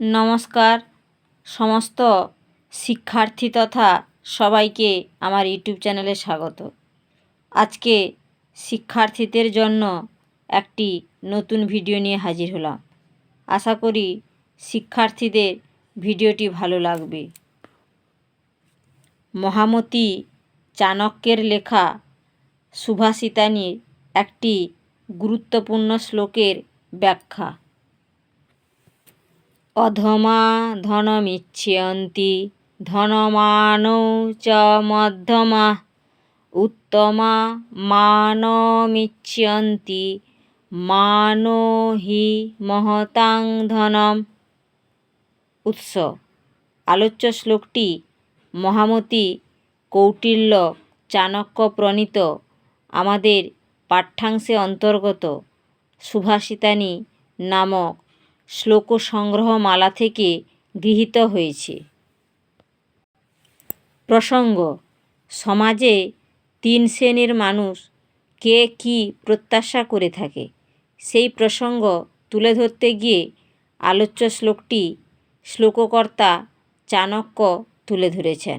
নমস্কার। সমস্ত শিক্ষার্থী তথা সবাইকে আমার ইউটিউব চ্যানেলে স্বাগত। আজকে শিক্ষার্থীদের জন্য একটি নতুন ভিডিও নিয়ে হাজির হলাম। আশা করি শিক্ষার্থীদের ভিডিওটি ভালো লাগবে। মহামতি চাণক্যের লেখা সুভাষিতানির একটি গুরুত্বপূর্ণ শ্লোকের ব্যাখ্যা। অধমা ধনমিচ্ছয়ন্তি ধনমানৌ চ মধ্যমা উত্তমা মানমিচ্ছয়ন্তি মানো হি মহতাং ধনম। উৎস আলোচ্য শ্লোকটি মহামতি কৌটিল্য চাণক্য প্রণীত আমাদের পাঠ্যাংশে অন্তর্গত সুভাষিতানি নামক শ্লোক সংগ্রহমালা থেকে গৃহীত হয়েছে। প্রসঙ্গ, সমাজে তিন শ্রেণির মানুষ কে কী প্রত্যাশা করে থাকে? সেই প্রসঙ্গ তুলে ধরতে গিয়ে আলোচ্য শ্লোকটি শ্লোককর্তা চাণক্য তুলে ধরেছেন।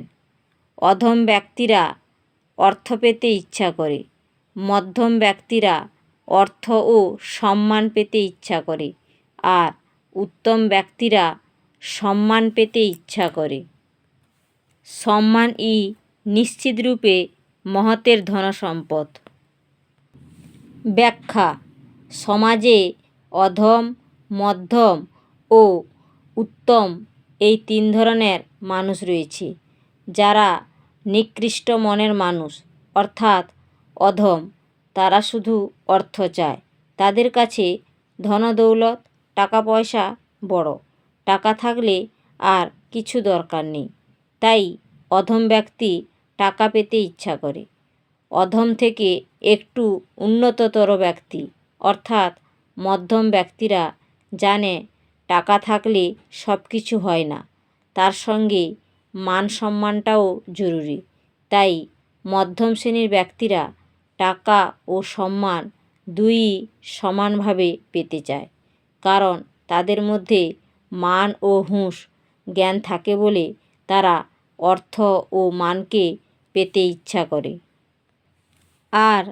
অধম ব্যক্তিরা অর্থ পেতে ইচ্ছা করে, মধ্যম ব্যক্তিরা অর্থ ও সম্মান পেতে ইচ্ছা করে, আর উত্তম ব্যক্তিরা সম্মান পেতে ইচ্ছা করে। সম্মান ই নিশ্চিতরূপে মহতের ধনসম্পদ। ব্যাখ্যা, সমাজে অধম, মধ্যম ও উত্তম এই তিন ধরনের মানুষ রয়েছে, যারা নিকৃষ্ট মনের মানুষ, অর্থাৎ অধম। তারা শুধু অর্থ চায়। তাদের কাছে ধনদৌলত টাকা পয়সা বড়। টাকা থাকলে আর কিছু দরকার নেই। তাই অধম ব্যক্তি টাকা পেতে ইচ্ছা করে। অধম থেকে একটু উন্নততর ব্যক্তি, অর্থাৎ মধ্যম ব্যক্তিরা জানে টাকা থাকলে সব কিছু হয় না। তার সঙ্গে মান সম্মানটাও জরুরি। তাই মধ্যম শ্রেণির ব্যক্তিরা টাকা ও সম্মান দুইই সমানভাবে পেতে চায়। কারণ তাদের মধ্যে মান ও হুঁশ, জ্ঞান থাকে বলে তারা অর্থ ও মানকে পেতে ইচ্ছা করে। আর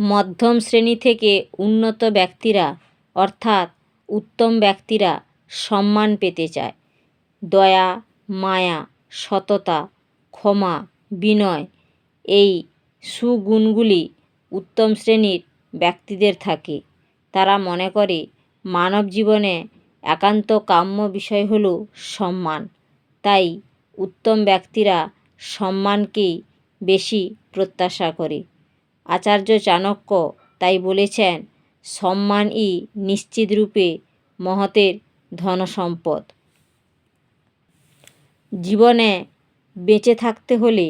মধ্যম শ্রেণি থেকে উন্নত ব্যক্তিরা, অর্থাৎ উত্তম ব্যক্তিরা সম্মান পেতে চায়। দয়া, মায়া, সততা, ক্ষমা, বিনয় এই সুগুণগুলি উত্তম শ্রেণির ব্যক্তিদের থাকে। তারা মনে করে মানব জীবনে একান্ত কাম্য বিষয় হল সম্মান। তাই উত্তম ব্যক্তিরা সম্মানকেই বেশি প্রত্যাশা করে। আচার্য চাণক্য তাই বলেছেন সম্মানই নিশ্চিতরূপে মহতের ধনসম্পদ। জীবনে বেঁচে থাকতে হলে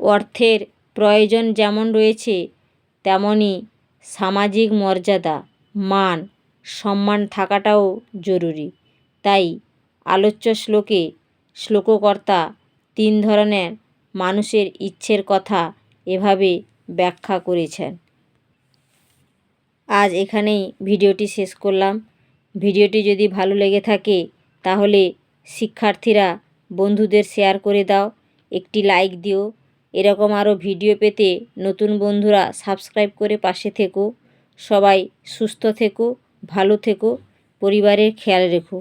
অর্থের প্রয়োজন যেমন রয়েছে তেমনই সামাজিক মর্যাদা, মান, সম্মান থাকাটাও জরুরি। তাই আলোচ্য শ্লোকে শ্লোককর্তা তিন ধরনের মানুষের ইচ্ছের কথা এভাবে ব্যাখ্যা করেছেন। আজ এখানেই ভিডিওটি শেষ করলাম। ভিডিওটি যদি ভালো লেগে থাকে, তাহলে শিক্ষার্থীরা বন্ধুদের শেয়ার করে দাও, একটি লাইক দিও এরকম আরও ভিডিও পেতে নতুন বন্ধুরা সাবস্ক্রাইব করে পাশে থেকো। সবাই সুস্থ থেকো, ভালো থেকো, পরিবারের খেয়াল রেখো।